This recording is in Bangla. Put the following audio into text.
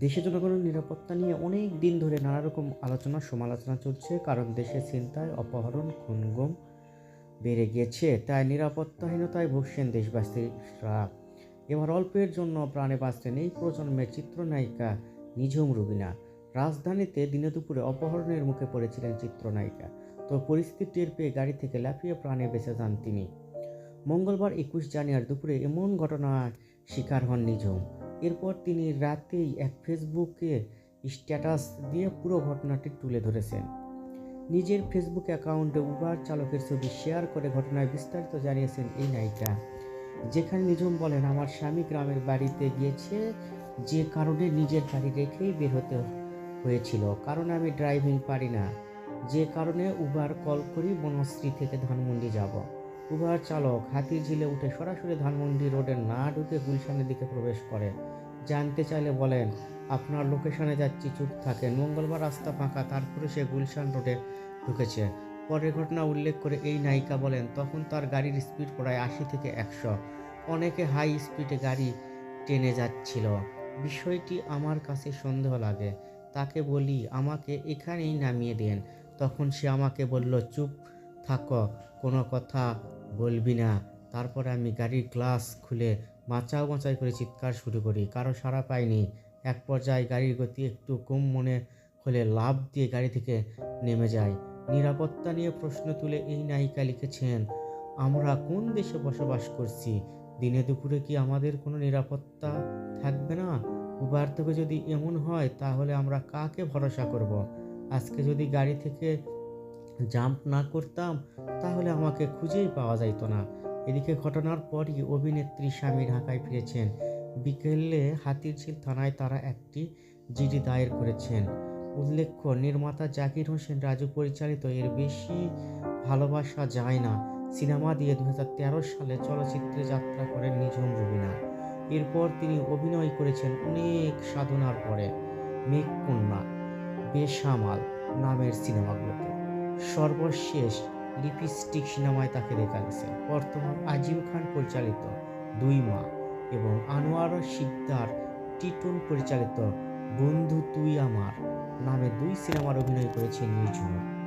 দেশে জনগণের নিরাপত্তা নিয়ে অনেক দিন ধরে নানা রকম আলোচনা, সমালোচনা চলছে। কারণ দেশে ছিনতাই অপহরণ, খুনগুম বেড়ে গিয়েছে। তাই নিরাপত্তাহীনতায় ভুগছেন দেশবাসীরা। এবার অল্পের জন্য প্রাণে বাঁচলেন এই প্রজন্মের চিত্রনায়িকা নিঝুম রুবিনা। রাজধানীতে দিনে দুপুরে অপহরণের মুখে পড়েছিলেন চিত্রনায়িকা। তো পরিস্থিতি টের পেয়ে গাড়ি থেকে লাফিয়ে প্রাণে বেঁচে যান তিনি। মঙ্গলবার একুশ জানুয়ারি দুপুরে এমন ঘটনার শিকার হন নিঝুম। এরপর তিনি রাতেই এক ফেসবুকে স্ট্যাটাস দিয়ে পুরো ঘটনাটি তুলে ধরেছেন। নিজের ফেসবুক অ্যাকাউন্টে উবার চালকের ছবি শেয়ার করে ঘটনায় বিস্তারিত জানিয়েছেন এই নায়িকা। যেখানে নিঝুম বলেন, আমার স্বামী গ্রামের বাড়িতে গিয়েছে, যে কারণে নিজের গাড়ি রেখেই বের হতে হয়েছিল। কারণ আমি ড্রাইভিং পারি না। যে কারণে উবার কল করি বনশ্রী থেকে ধানমন্ডি যাব। উবার চালক হাতির ঝিলে উঠে সরাসরি ধানমন্ডি রোডে না ঢুকে গুলশানের দিকে প্রবেশ করে। জানতে চাইলে বলেন, আপনার লোকেশনে যাচ্ছি, চুপ থাকেন। মঙ্গলবার রাস্তা ফাঁকা, তারপরে সে গুলশান রোডে ঢুকেছে। পরের ঘটনা উল্লেখ করে এই নায়িকা বলেন, তখন তার গাড়ির স্পিড প্রায় আশি থেকে একশো। অনেকে হাই স্পিডে গাড়ি টেনে যাচ্ছিল। বিষয়টি আমার কাছে সন্দেহ লাগে। তাকে বলি, আমাকে এখানেই নামিয়ে দেন। তখন সে আমাকে বলল, চুপ থাকো, কোনো কথা বলবি না। তারপরে আমি গাড়ির গ্লাস খুলে মাচাও মাচাই করে চিৎকার শুরু করি। কারও সাড়া পাইনি। এক পর্যায়ে গাড়ির গতি একটু কম মনে হলে লাভ দিয়ে গাড়ি থেকে নেমে যায় নিরাপত্তা নিয়ে প্রশ্ন তুলে এই নায়িকা লিখেছেন, আমরা কোন দেশে বসবাস করছি? দিনে দুপুরে কি আমাদের কোনো নিরাপত্তা থাকবে না? উবার থেকে যদি এমন হয় তাহলে আমরা কাকে ভরসা করব? আজকে যদি গাড়ি থেকে জাম্প না করতাম, তাহলে আমাকে খুঁজেই পাওয়া যাইতো না। এদিকে ঘটনার পরই অভিনেত্রী স্বামী ঢাকায় ফিরেছেন। বিকেলে হাতিরঝিল থানায় তারা একটি জিডি দায়ের করেছেন। উল্লেখ্য, নির্মাতা জাকির হোসেন রাজু পরিচালিত এর বেশি ভালোবাসা যায় না। সিনেমা দিয়ে দু হাজার তেরো সালে চলচ্চিত্রে যাত্রা করেন নিঝুম রুবিনা। এরপর তিনি অভিনয় করেছেন অনেক সাধনার পরে। মেঘকন্যা বেসামাল নামের সিনেমাগুলোতে। সর্বশেষ লিপস্টিক সিনেমায় তাকে দেখা গেছে। বর্তমান আজিম খান পরিচালিত দুই মা এবং আনোয়ার শিকদার টিটুন পরিচালিত বন্ধু তুই আমার নামে দুই সিনেমার অভিনয় করেছেন নিঝুম।